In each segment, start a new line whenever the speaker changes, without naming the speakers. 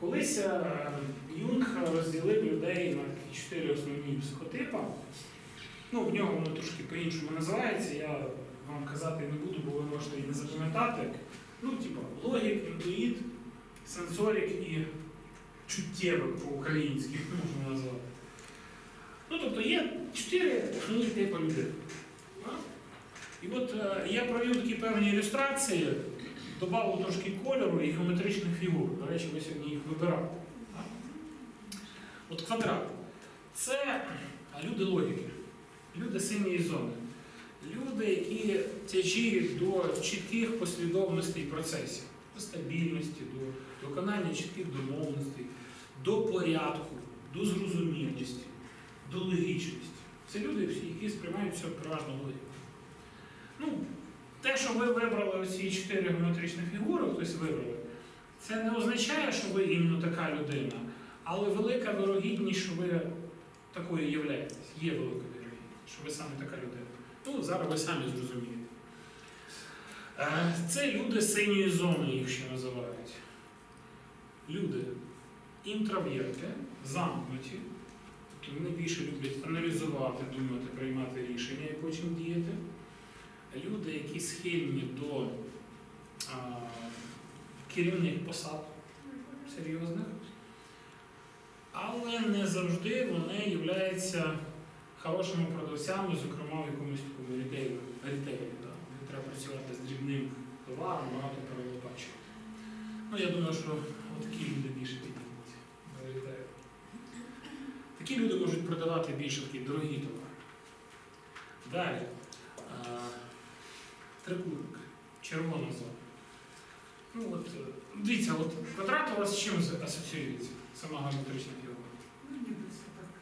Колись е, Юнг розділив людей на такі чотири основні психотипи. Ну, в нього воно трошки по-іншому називається, я вам казати не буду, бо ви можете і не запам'ятати. Ну, типа, логік, інтуїт, сенсорик і чуттєвик по-українськи можна назвати. Ну, тобто є чотири основні типи людей. І от е, я провів такі певні ілюстрації, додав трошки кольору і геометричних фігур. До речі, ви сьогодні їх вибирали. От квадрат. Це люди логіки, люди синьої зони. Люди, які тяжіють до чітких послідовностей процесів, до стабільності, до виконання чітких домовленостей, до порядку, до зрозумілості, до логічності. Це люди, які сприймають все переважно логіку. Те, що ви вибрали оці чотири геометричні фігури, хтось вибрали, це не означає, що ви іменно така людина, але велика вирогідність, що ви такою являєтесь. Є велика вирогідність, що ви саме така людина. Ну, зараз ви самі зрозумієте. Е, Це люди синьої зони, їх ще називають. Люди інтроверти, замкнуті, тобто вони більше люблять аналізувати, думати, приймати рішення і потім діяти. Люди, які схильні до а, керівних посад серйозних, але не завжди вони являються хорошими продавцями, зокрема в якомусь такому рітейлі, да, де треба працювати з дрібним товаром, багато перелопачувати. Ну, я думаю, що такі люди більше підійдуть. Такі люди можуть продавати більше такі дорогі товари. Далі. Трикутник, червона зона. Ну, от, е, дивіться, от квадрат у вас з чим асоціюється? Сама геометрична фігура.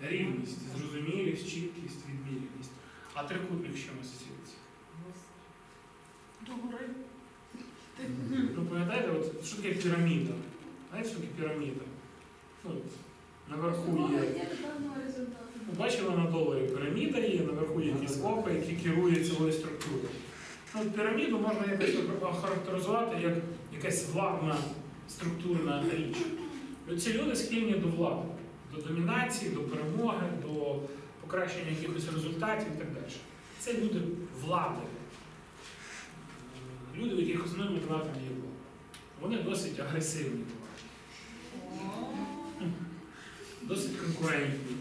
Рівність, зрозумілість, чіткість, відмірність. А трикутник з чим асоціюється?
До гори.
Ну, пам'ятаєте, от, що таке піраміда? Знаєте, що таке піраміда? Ну, наверху є. Ну, бачили на доларі піраміда є, наверху є якісь опи, які керують цілою структурою. Ну, піраміду можна якось охарактеризувати як якась владна структурна річ. Ці люди схильні до влади, до домінації, до перемоги, до покращення якихось результатів і так далі. Це люди влади. Люди, в яких основним мотиватором є влада. Вони досить агресивні досить конкурентні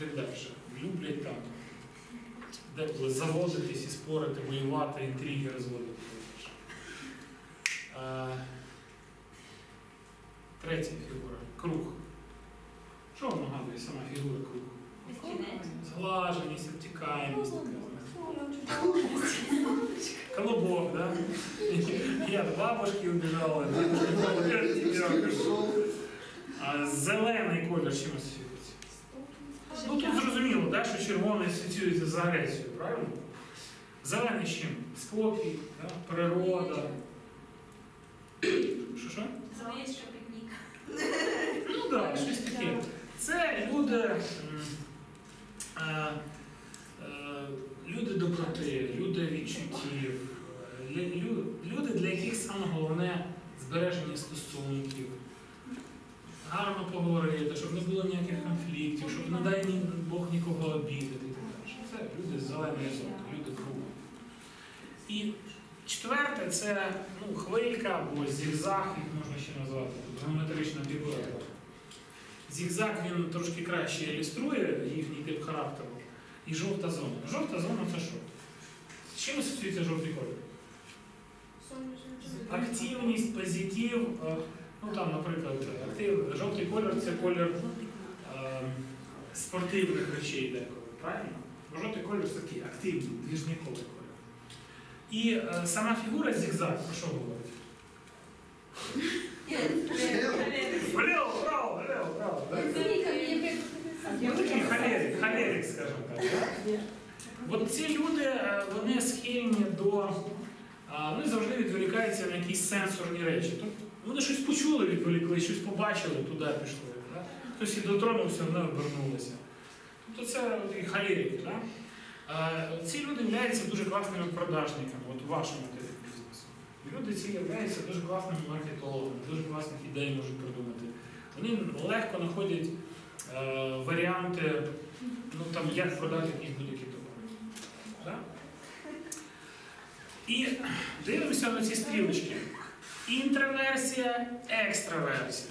і так далі. Люблять там деколи заводитись і спорити, воювати, інтриги розводити. Е, Третя фігура круг. Що вам нагадує сама фігура круг? Зглаженість, обтікаємість. Колобок, да? Я до бабушки убежала, а зелений колір чим асоціюється? Ну тут да, що червоний асоціюється з агресією, правильно? Зелений з чим? Спокій, да? природа. Що що? Ну так, да, щось таке. Це люди, е, е, люди доброти, люди відчуттів, е, лю- лю- люди, для яких саме головне збереження стосунків, гарно поговорити, щоб не було ніяких конфліктів, щоб не дай ні Бог нікого обідати так. Це люди з зеленої зони, люди кругу. І четверте це ну, хвилька або зігзаг, їх можна ще назвати, геометрична фігура. Зігзаг він трошки краще ілюструє їхній тип характеру. І жовта зона. Жовта зона це що? З чим асоціюється жовтий колір? Активність, позитив. Е, Ну там, наприклад, актив, жовтий колір це колір е, спортивних речей деколи, правильно? Бо жовтий колір це такий активний, двіжніковий колір. І е, сама фігура зігзаг, про що говорить? Ну такий холерик, холерик, скажімо так. Да? От ці люди, е, вони схильні до. Вони завжди відволікаються на якісь сенсорні речі. Тобто вони щось почули, відволікли, щось побачили, туди пішли. Да? Хтось і дотронувся, вони обернулися. Тобто це холерики. Да? Ці люди являються дуже класними продажниками от вашому бізнесу. Люди ці являються дуже класними маркетологами, дуже класних ідей можуть придумати. вони легко знаходять е, варіанти, ну там як продати якісь будь-які товари. Да? І дивимося на ці стрілочки. Інтроверсія, екстраверсія.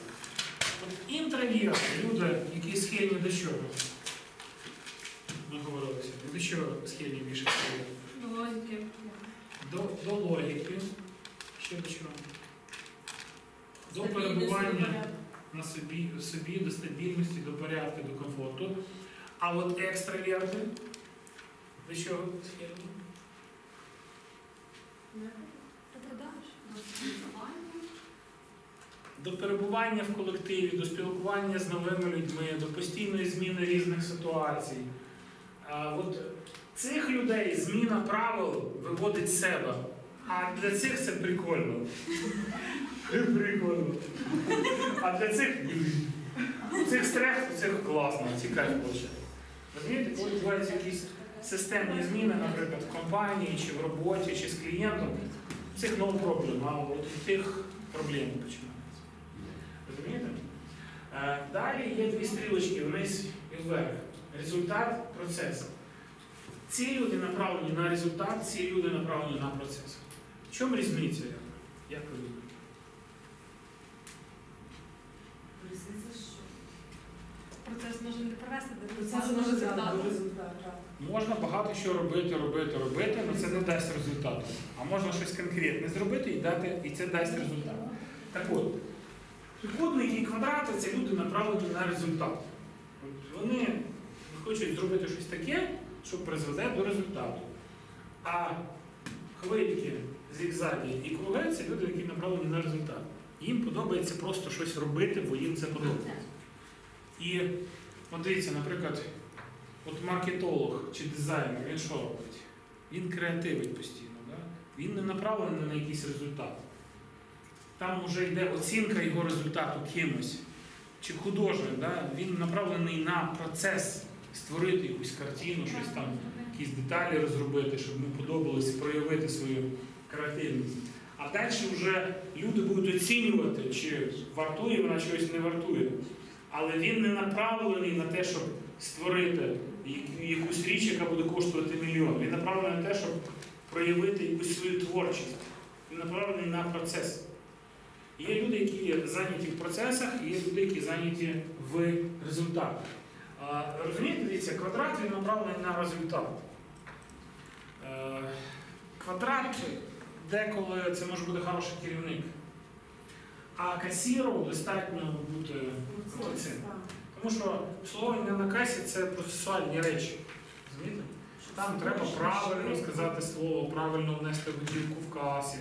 От інтроверти, люди, які схильні до чого? Ми говорили сьогодні. До чого схильні більше схильні?
Логіки.
До, до логіки. Ще до чого? До перебування на собі, собі, до стабільності, до порядку, до комфорту. А от екстраверти до чого схильні?
Ти продаш?
До перебування в колективі, до спілкування з новими людьми, до постійної зміни різних ситуацій. А от цих людей зміна правил виводить з себе. А для цих це прикольно. Прикольно. А для цих цих стрес, цих класно, цікаво виходить. Розумієте, коли відбуваються якісь системні зміни, наприклад, в компанії, чи в роботі, чи з клієнтом, цих а от у тих проблем починаються. Розумієте? Е, Далі є дві стрілочки вниз і вверх. Результат, процес. Ці люди направлені на результат, ці люди направлені на процес. В чому різниця? Як ви думаєте?
Процес може не привести до
Процес може
результату.
дати результат.
Можна багато що робити, робити, робити, але це не дасть результату. А можна щось конкретне зробити і дати, і це дасть результат. Так от, трикутники і квадрати це люди направлені на результат. От Вони хочуть зробити щось таке, що призведе до результату. А хвильки, зігзаги і круги це люди, які направлені на результат. Їм подобається просто щось робити, бо їм це подобається. І от дивіться, наприклад, от маркетолог чи дизайнер, він що робить? Він креативить постійно. Да? Він не направлений на якийсь результат. Там вже йде оцінка його результату кимось. Чи художник, да? він направлений на процес створити якусь картину, щось там, якісь деталі розробити, щоб йому подобалось проявити свою креативність. А далі вже люди будуть оцінювати, чи вартує вона чогось не вартує. Але він не направлений на те, щоб створити якусь річ, яка буде коштувати мільйон. Він направлений на те, щоб проявити якусь свою творчість. Він направлений на процес. Є люди, які зайняті в процесах, і є люди, які зайняті в результатах. Розумієте, дивіться, квадрат він направлений на результат. Е, Квадрат деколи це може бути хороший керівник. А касіру достатньо бути.
Так.
Тому що обслуговування на касі це процесуальні речі. Розумієте? Там треба правильно сказати слово, правильно внести готівку в касі.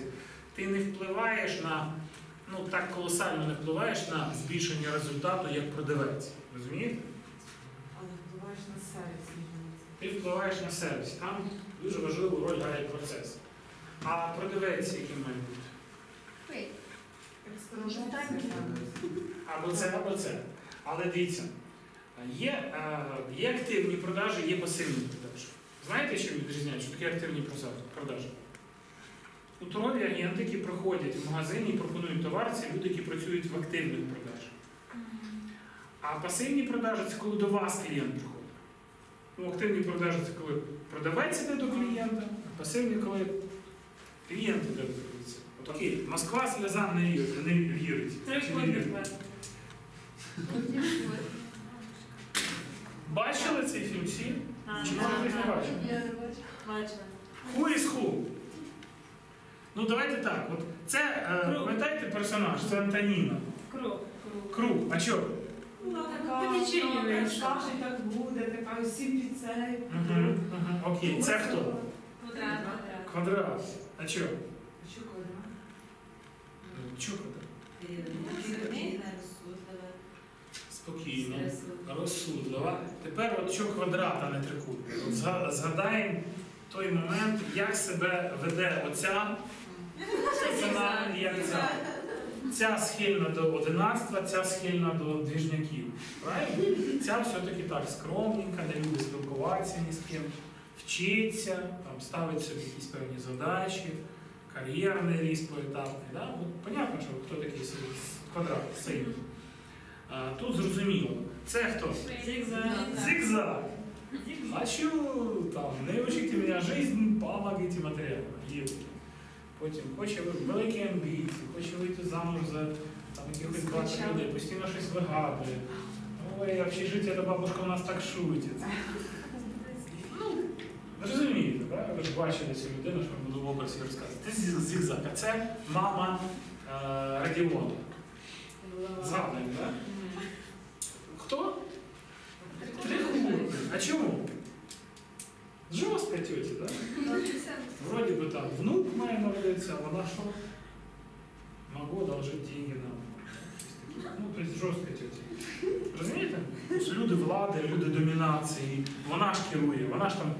Ти не впливаєш на, ну так колосально не впливаєш на збільшення результату як продавець. Розумієте?
Але впливаєш на сервіс.
Ти впливаєш на сервіс. Там дуже важливу роль грає процес. А продавець, який має бути? Або це, або це. Але дивіться, є, е, є активні продажі, є пасивні продажі. Знаєте, що відрізняють? Що таке активні продажі? У торгові агенти, які приходять в магазин і пропонують товар, це люди, які працюють в активних продажах. А пасивні продажі це коли до вас клієнт приходить. Ну, активні продажі це коли продавець іде до клієнта, а пасивні, коли клієнт іде до продавця. Окей, Москва сльозам не вірить. Не вірить. Не? Бачили цей фільм всі? Чи може хтось не
бачу. Бачила.
Who is who? Ну давайте так. От це, е, пам'ятаєте персонаж, це Антоніна.
Круг. Круг.
А що?
Вона
По
така,
течінню
вона так
вийшла.
скаже, так буде, така всі під цей.
Угу, угу. Окей, це хто?
Квадрат.
Квадрат. А що?
Що квадрат?
Чого? Спокійно. Розсудлива. Тепер от що квадрат, а не трикутник. От Згадаємо той момент, як себе веде оця ціна і як ця. Ця схильна до одинацтва, ця схильна до двіжняків. Правильно? Ця все-таки так скромненька, не любить спілкуватися ні з ким, вчиться, там, ставить собі якісь певні задачі, кар'єрний ріст поетапний. Да? От, понятно, що хто такий квадрат сильний. Тут зрозуміло. Це хто?
Зігзаг.
Зигзаг. Хочу там, не учите мене жизнь, помогите матеріально. Є. Потім хоче ви- великі амбіції, хоче вийти замуж за там, якихось багатих людей, постійно щось вигадує. Ой, общежиття та бабушка у нас так шутить. Ви розумієте, так? Ви ж бачили цю людину, що ми буду в образі розказувати. Це Зі- зігзаг, а це мама е, Радіона. Згадуємо, так? Хто? Трихур. А чому? Жорстка тетя, так? Вроде бы там внук має народиться, а вона що? Могу одолжить деньги нам. Ну, то есть жорстка тетя. Розумієте? Тобто люди влади, люди домінації, вона ж керує, вона ж там.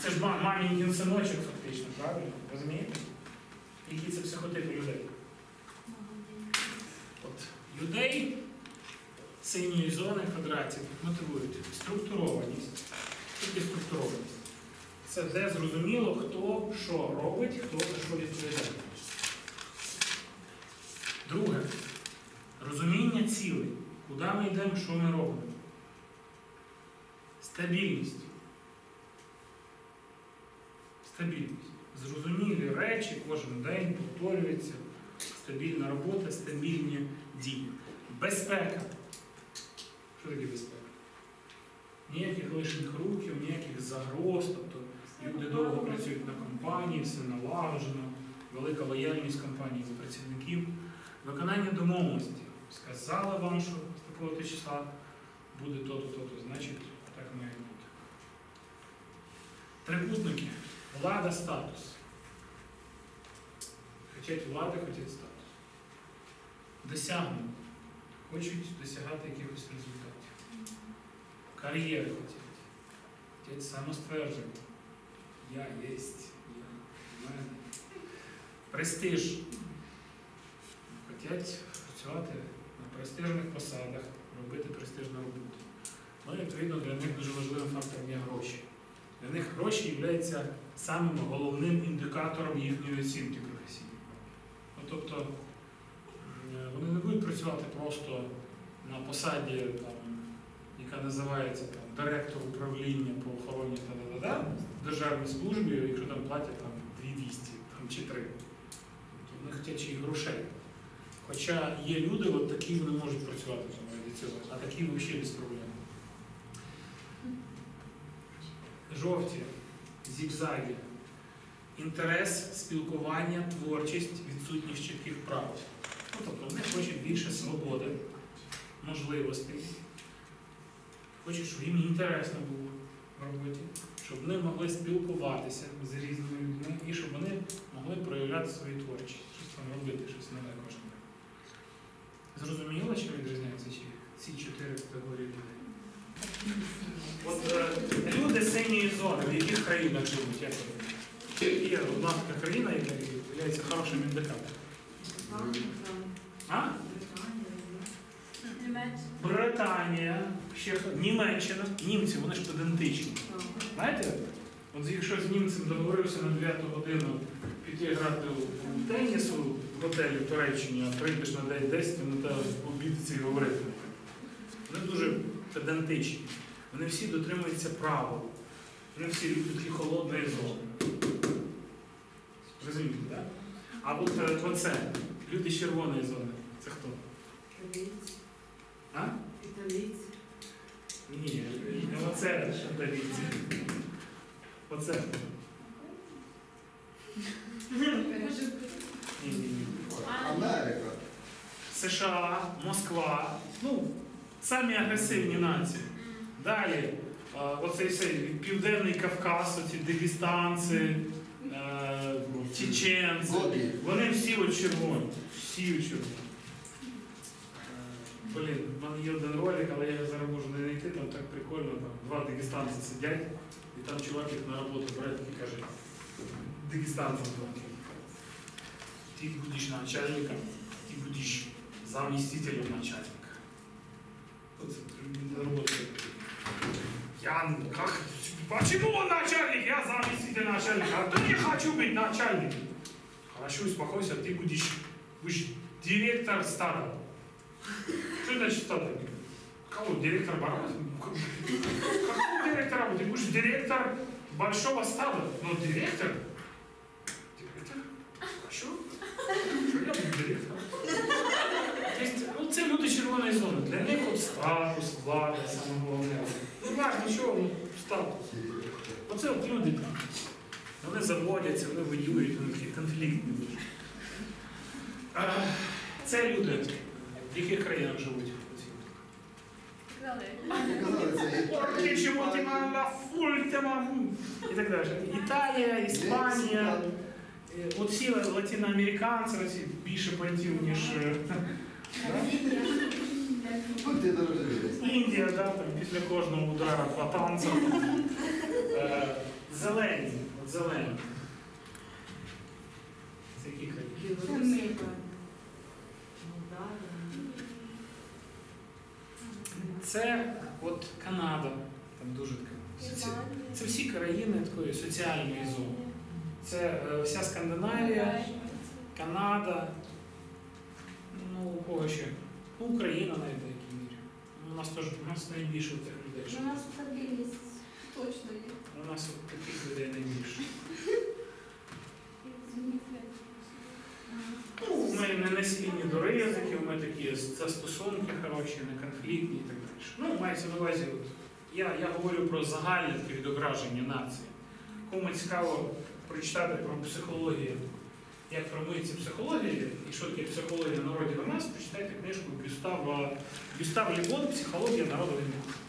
Це ж ма- мамінькин синочок фактично, правильно? Розумієте? Які це психотипи людей? От людей синьої зони квадратів мотивують структурованість. Тільки структурованість. Це де зрозуміло, хто що робить, хто за що відповідає. Друге. Розуміння цілей. Куди ми йдемо, що ми робимо. Стабільність. Стабільність. Зрозумілі речі кожен день повторюються. Стабільна робота, стабільні дії. Безпека. Що таке безпека? Ніяких лишніх рухів, ніяких загроз. Тобто люди довго працюють на компанії, все налагоджено, велика лояльність компанії до працівників. Виконання домовленості. Сказали вам, що з такого то числа буде то-то, то-то, значить, так має бути. Трикутники. Влада, статус. Хочуть влади, хочуть статус. Досягнення. Хочуть досягати якихось результатів. Кар'єри хочуть. Хочуть самоствердження. Я єсть. Я мене. Престиж. Хочуть працювати на престижних посадах, робити престижну роботу. Ну, відповідно, для них дуже важливим фактором є гроші. Для них гроші є самим головним індикатором їхньої оцінки професійної. Ну, тобто е, вони не будуть працювати просто на посаді, там, яка називається там, директор управління по охороні та в державній службі, якщо там платять там, 2200 там, чи 3. Тобто вони хочуть й грошей. Хоча є люди, от такі вони можуть працювати раді цього, а такі взагалі без проблем. Жовті, зігзаги, інтерес, спілкування, творчість, відсутність чітких прав. Ну, тобто вони хочуть більше свободи, можливостей. Хочуть, щоб їм інтересно було в роботі, щоб вони могли спілкуватися з різними людьми і щоб вони могли проявляти свої творчість, щось там робити, щось нове кожен день. Зрозуміло, чим відрізняються ці, ці чотири категорії людей? От е, люди синьої зони, в яких країнах живуть, як? Є одна така країна, яка є хорошим індикатором. А? Британія, ще Німеччина, німці, вони ж педантичні. Знаєте, от якщо з німцем договорився на 9 годину піти грати у тенісу в готелі в Туреччині, а прийдеш на день 10, вони тебе обідці і говорити. Вони дуже педантичні. Вони всі дотримуються правил. Вони всі люблять і холодної зони. Розумієте, так? А от оце, люди з червоної зони, це хто? А?
Італійці.
Ні, не оце італійці. Оце. Ні, ні, ні.
Америка.
США, Москва. Ну, самі агресивні нації. Далі, оцей цей Південний Кавказ, оці дагестанці, е, чеченці. Вони всі от червоні. Всі от червоні. Е, Блін, в мене є один ролик, але я зараз можу не знайти, там так прикольно, там два дагестанці сидять, і там чувак їх на роботу бере і каже, дагестанцям. Ти будеш начальником, ти будеш заместителем начальника. Вот на. Я как? Почему он начальник? Я заместитель начальника. А то не хочу быть начальником. Хорошо, успокойся, ты будешь, будешь директор старого. Что значит статус? Кого? Директор бара? Какого директора? Ты будешь директор большого стада. Ну, директор? Директор? Хорошо. Що я буду директором? Це люди червоної зони. Для них от статус, влада, саме головне. Ну, важно, нічого, статус. Оце от люди. Вони заводяться, вони воюють, вони такі конфліктні дуже. Це люди, в яких країнах живуть. І так далі. Італія, Іспанія. Е, Оці латиноамериканці, більше понтів, ніж е. Індія, да, там, після кожного удара по танцям. Е, Зелені, от зелені. Це які країни? Це от Канада, там дуже така. Це всі країни такої соціальної зони. Це е, вся Скандинавія, Канада, ну у кого ще? Ну, Україна в деякій мірі. Ну, У нас теж у нас найбільше тих людей.
У нас стабільність точно є.
У нас от таких людей найбільше. Ну, ми не несхильні до ризиків, ми такі застосунки хороші, не конфліктні і так далі. Ну, мається на увазі, от, я, я говорю про загальне відображення нації. Кому цікаво прочитати про психологію, як формується психологія і що таке психологія народів у нас, почитайте книжку Гюстава, Гюстав Лібон «Психологія народу в